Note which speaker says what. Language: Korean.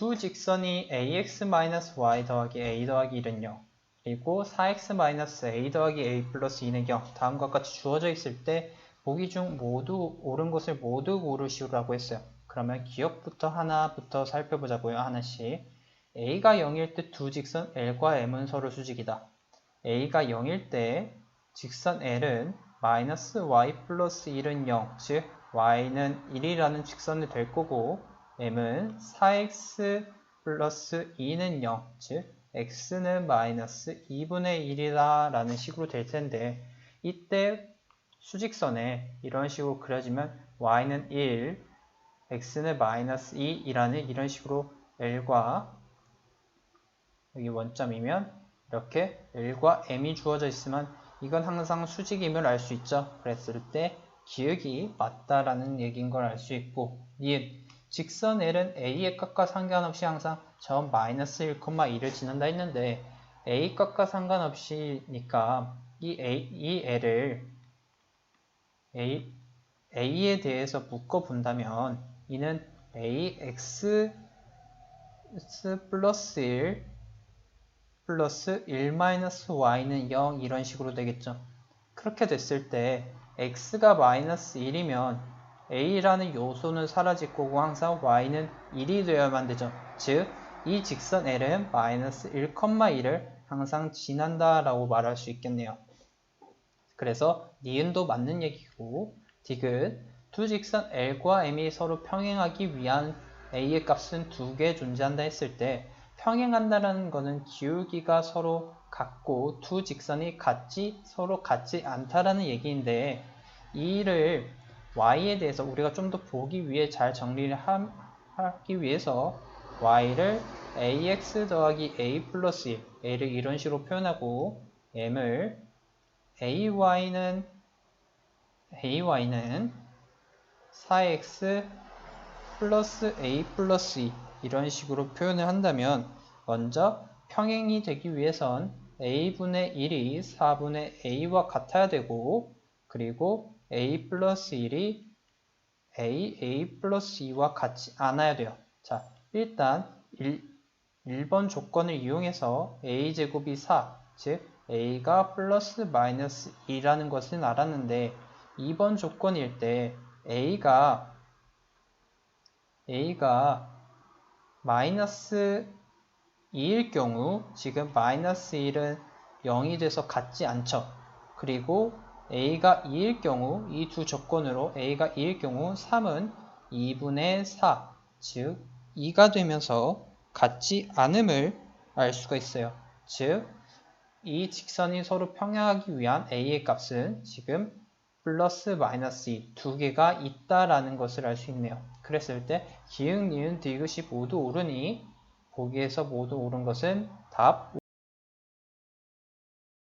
Speaker 1: 두 직선이 ax-y 더하기 a 더하기 1은 0 그리고 4x-a 더하기 a 플러스 2는 0 다음과 같이 주어져 있을 때 보기 중 모두 옳은 것을 모두 고르시오라고 했어요. 그러면 기억부터 하나부터 살펴보자고요. 하나씩. a가 0일 때 두 직선 l과 m은 서로 수직이다. a가 0일 때 직선 l은 마이너스 y 플러스 1은 0, 즉 y는 1이라는 직선이 될 거고 m은 4x 플러스 2는 0, 즉 x는 마이너스 2분의 1이다 라는 식으로 될 텐데 이때 수직선에 이런 식으로 그려지면 y는 1, x는 마이너스 2이라는 이런 식으로 L과 여기 원점이면 이렇게 L과 M이 주어져 있으면 이건 항상 수직임을 알 수 있죠. 그랬을 때 기역이 맞다라는 얘기인 걸 알 수 있고 니은 직선 L은 A의 값과 상관없이 항상 점 마이너스 1,2를 지난다 했는데 A 값과 상관없이니까 이, A, 이 L을 A, A에 대해서 묶어 본다면 이는 AX 플러스 1 플러스 1 마이너스 Y는 0 이런 식으로 되겠죠. 그렇게 됐을 때 X가 마이너스 1이면 A라는 요소는 사라질 거고 항상 Y는 1이 되어야만 되죠. 즉, 이 직선 L은 마이너스 1,1을 항상 지난다 라고 말할 수 있겠네요. 그래서 니은도 맞는 얘기고 디귿 두 직선 L과 M이 서로 평행하기 위한 A의 값은 두 개 존재한다 했을 때 평행한다라는 것은 기울기가 서로 같고 두 직선이 같지 서로 같지 않다라는 얘기인데 이를 y에 대해서 우리가 좀 더 보기 위해 잘 정리를 함- 하기 위해서 y를 ax 더하기 a 플러스 1 a를 이런 식으로 표현하고 m을 ay는 ay는 4x 플러스 a 플러스 2 이런 식으로 표현을 한다면 먼저 평행이 되기 위해선 a분의 1이 4분의 a와 같아야 되고 그리고 a 플러스 1이 a, a 플러스 2와 같지 않아야 돼요. 자, 일단 1, 1번 조건을 이용해서 a제곱이 4, 즉 a가 플러스 마이너스 2라는 것은 알았는데 2번 조건일 때 a가 a가 마이너스 2일 경우 지금 마이너스 1은 0이 돼서 같지 않죠. 그리고 a가 2일 경우 이 두 조건으로 a가 2일 경우 3은 2분의 4, 즉 2가 되면서 같지 않음을 알 수가 있어요. 즉 이 직선이 서로 평행하기 위한 a의 값은 지금 플러스 마이너스 2 두 개가 있다라는 것을 알 수 있네요. 그랬을 때 기흥, 니은, 디귿이 모두 옳으니 보기에서 모두 옳은 것은 답